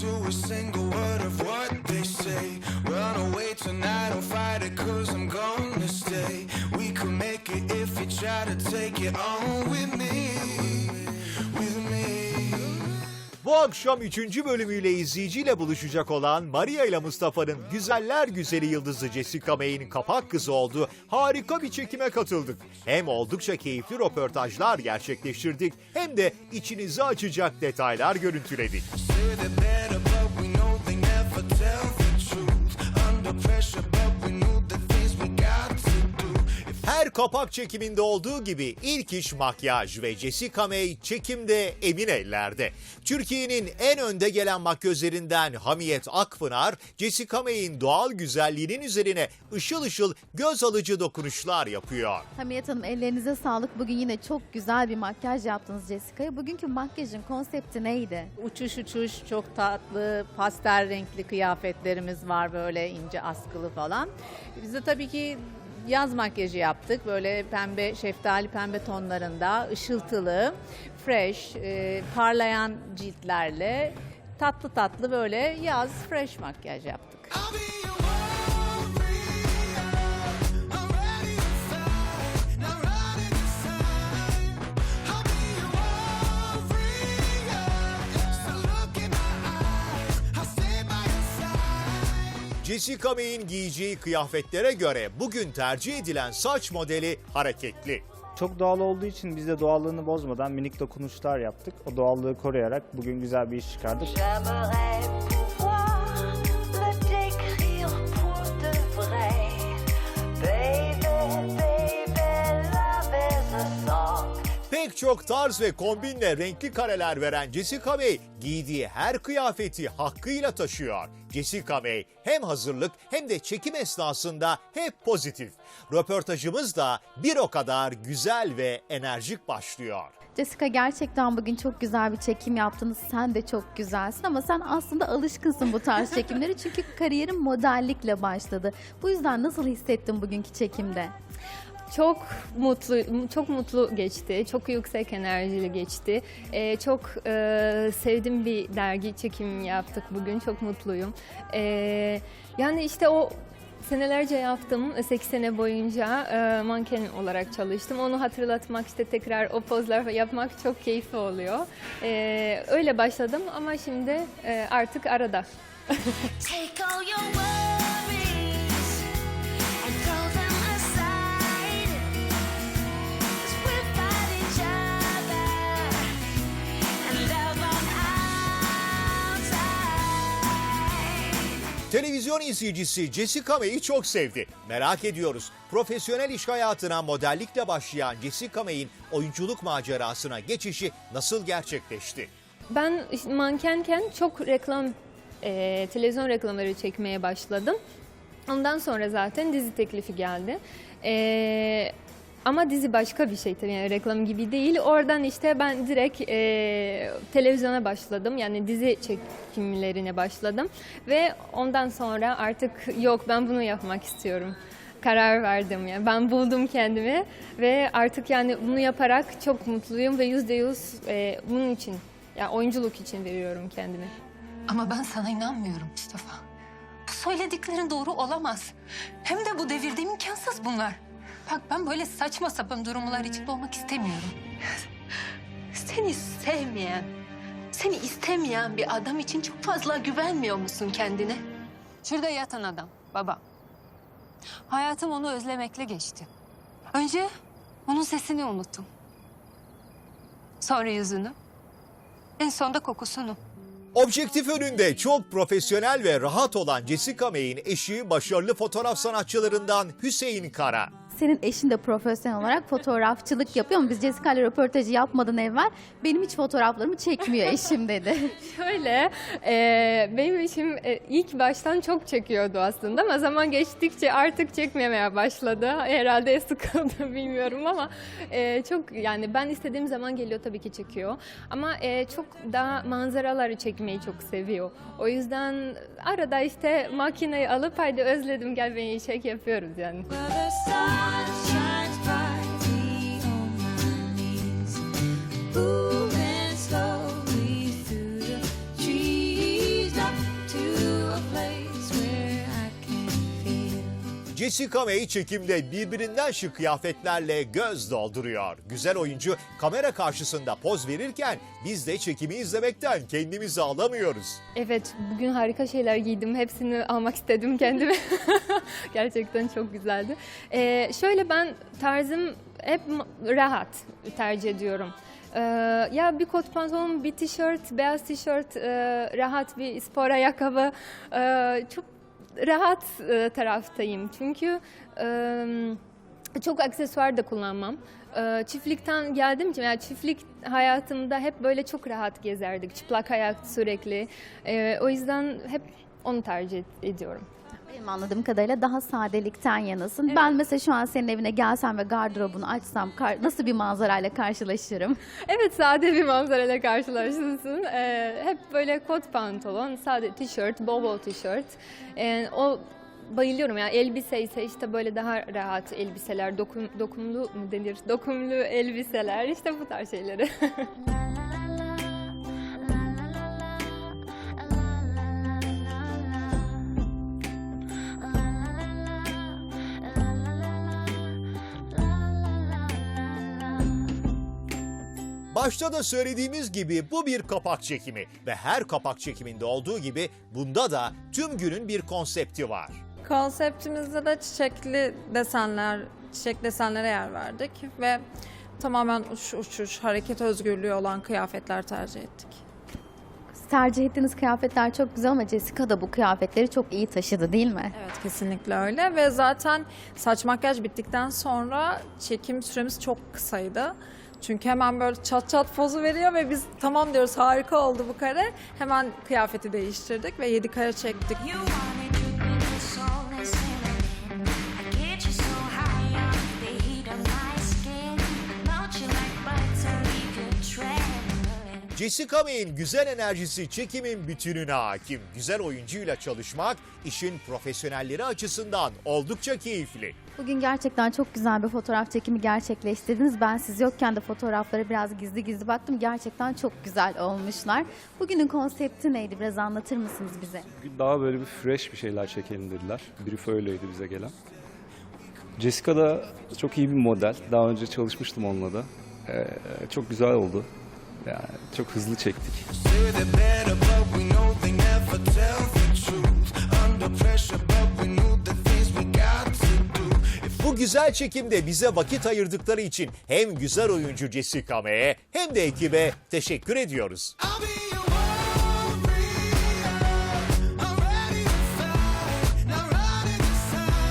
to a single akşam 3. bölümüyle izleyiciyle buluşacak olan Maria ile Mustafa'nın güzeller güzeli yıldızı Jessica May'in kapak kızı olduğu harika bir çekime katıldık. Hem oldukça keyifli röportajlar gerçekleştirdik hem de içinizi açacak detaylar görüntüledik. Her kapak çekiminde olduğu gibi ilk iş makyaj ve Jessica May çekimde emin ellerde. Türkiye'nin en önde gelen makyözlerinden Hamiyet Akpınar, Jessica May'in doğal güzelliğinin üzerine ışıl ışıl göz alıcı dokunuşlar yapıyor. Hamiyet Hanım ellerinize sağlık. Bugün yine çok güzel bir makyaj yaptınız Jessica'ya. Bugünkü makyajın konsepti neydi? Uçuş uçuş çok tatlı pastel renkli kıyafetlerimiz var böyle ince askılı falan. Biz de tabii ki yaz makyajı yaptık böyle pembe şeftali pembe tonlarında ışıltılı fresh e, parlayan ciltlerle tatlı tatlı böyle yaz fresh makyaj yaptık. Jessica May'in giyeceği kıyafetlere göre bugün tercih edilen saç modeli hareketli. Çok doğal olduğu için biz de doğallığını bozmadan minik dokunuşlar yaptık. O doğallığı koruyarak bugün güzel bir iş çıkardık. Çok tarz ve kombinle renkli kareler veren Jessica May giydiği her kıyafeti hakkıyla taşıyor. Jessica May hem hazırlık hem de çekim esnasında hep pozitif. Röportajımız da bir o kadar güzel ve enerjik başlıyor. Jessica gerçekten bugün çok güzel bir çekim yaptınız. Sen de çok güzelsin ama sen aslında alışkınsın bu tarz çekimlere. Çünkü kariyerin modellikle başladı. Bu yüzden nasıl hissettin bugünkü çekimde? Çok mutlu, çok mutlu geçti. Çok yüksek enerjili geçti. Ee, çok e, sevdiğim bir dergi çekimi yaptık bugün. Çok mutluyum. Ee, yani işte o senelerce yaptım. 8 sene boyunca e, manken olarak çalıştım. Onu hatırlatmak işte tekrar o pozlar yapmak çok keyifli oluyor. Ee, öyle başladım ama şimdi e, artık arada. Take all your worries Televizyon izleyicisi Jessica May'i çok sevdi. Merak ediyoruz. Profesyonel iş hayatına modellikle başlayan Jessica May'in oyunculuk macerasına geçişi nasıl gerçekleşti? Ben mankenken çok reklam, e, televizyon reklamları çekmeye başladım. Ondan sonra zaten dizi teklifi geldi. E, ama dizi başka bir şey tabii yani reklam gibi değil. Oradan işte ben direkt e, televizyona başladım. Yani dizi çekimlerine başladım. Ve ondan sonra artık yok ben bunu yapmak istiyorum. Karar verdim yani. Ben buldum kendimi ve artık yani bunu yaparak çok mutluyum ve yüzde yüz e, bunun için yani oyunculuk için veriyorum kendimi. Ama ben sana inanmıyorum Mustafa. Bu söylediklerin doğru olamaz. Hem de bu devirde imkansız bunlar. Bak ben böyle saçma sapan durumlar içinde olmak istemiyorum. Seni sevmeyen, seni istemeyen bir adam için çok fazla güvenmiyor musun kendine? Şurada yatan adam, baba. Hayatım onu özlemekle geçti. Önce onun sesini unuttum. Sonra yüzünü. En sonunda kokusunu. Objektif önünde çok profesyonel ve rahat olan Jessica May'in eşi başarılı fotoğraf sanatçılarından Hüseyin Kara. Senin eşin de profesyonel olarak fotoğrafçılık yapıyor mu? Biz Jessica ile röportajı yapmadan evvel benim hiç fotoğraflarımı çekmiyor eşim dedi. Şöyle, e, benim işim e, ilk baştan çok çekiyordu aslında ama zaman geçtikçe artık çekmemeye başladı. Herhalde sıkıldı bilmiyorum ama e, çok yani ben istediğim zaman geliyor tabii ki çekiyor. Ama e, çok daha manzaraları çekmeyi çok seviyor. O yüzden arada işte makineyi alıp haydi özledim gel beni çek yapıyoruz yani. Sun shines brightly on my knees, moving Jessica May çekimde birbirinden şık kıyafetlerle göz dolduruyor. Güzel oyuncu kamera karşısında poz verirken biz de çekimi izlemekten kendimizi alamıyoruz. Evet, bugün harika şeyler giydim. Hepsini almak istedim kendime. Gerçekten çok güzeldi. Ee, şöyle ben tarzım hep rahat tercih ediyorum. Ee, ya bir kot pantolon, bir tişört, beyaz tişört, e, rahat bir spor ayakkabı. Ee, çok rahat e, taraftayım. Çünkü e, çok aksesuar da kullanmam. Ee, çiftlikten geldiğim için yani çiftlik hayatımda hep böyle çok rahat gezerdik. Çıplak ayak sürekli. Ee, o yüzden hep onu tercih ediyorum. Benim anladığım kadarıyla daha sadelikten yanasın. Ben mesela şu an senin evine gelsem ve gardırobunu açsam nasıl bir manzarayla karşılaşırım? Evet sade bir manzarayla karşılaşırsın. Ee, hep böyle kot pantolon, sade tişört, bol bol tişört. Ee, o bayılıyorum ya elbise ise işte böyle daha rahat elbiseler, dokun, dokumlu mu denir? Dokumlu elbiseler işte bu tarz şeyleri. Başta da söylediğimiz gibi bu bir kapak çekimi ve her kapak çekiminde olduğu gibi bunda da tüm günün bir konsepti var. Konseptimizde de çiçekli desenler, çiçek desenlere yer verdik ve tamamen uç uçuş, hareket özgürlüğü olan kıyafetler tercih ettik. Tercih ettiğiniz kıyafetler çok güzel ama Jessica da bu kıyafetleri çok iyi taşıdı değil mi? Evet kesinlikle öyle ve zaten saç makyaj bittikten sonra çekim süremiz çok kısaydı. Çünkü hemen böyle çat çat pozu veriyor ve biz tamam diyoruz harika oldu bu kare. Hemen kıyafeti değiştirdik ve 7 kare çektik. You Jessica May'in güzel enerjisi çekimin bütününe hakim. Güzel oyuncuyla çalışmak işin profesyonelleri açısından oldukça keyifli. Bugün gerçekten çok güzel bir fotoğraf çekimi gerçekleştirdiniz. Ben siz yokken de fotoğraflara biraz gizli gizli baktım. Gerçekten çok güzel olmuşlar. Bugünün konsepti neydi? Biraz anlatır mısınız bize? Daha böyle bir fresh bir şeyler çekelim dediler. Brief öyleydi bize gelen. Jessica da çok iyi bir model. Daha önce çalışmıştım onunla da. Ee, çok güzel oldu. Yani çok hızlı çektik. Bu güzel çekimde bize vakit ayırdıkları için hem güzel oyuncu Jessica May'e hem de ekibe teşekkür ediyoruz. Be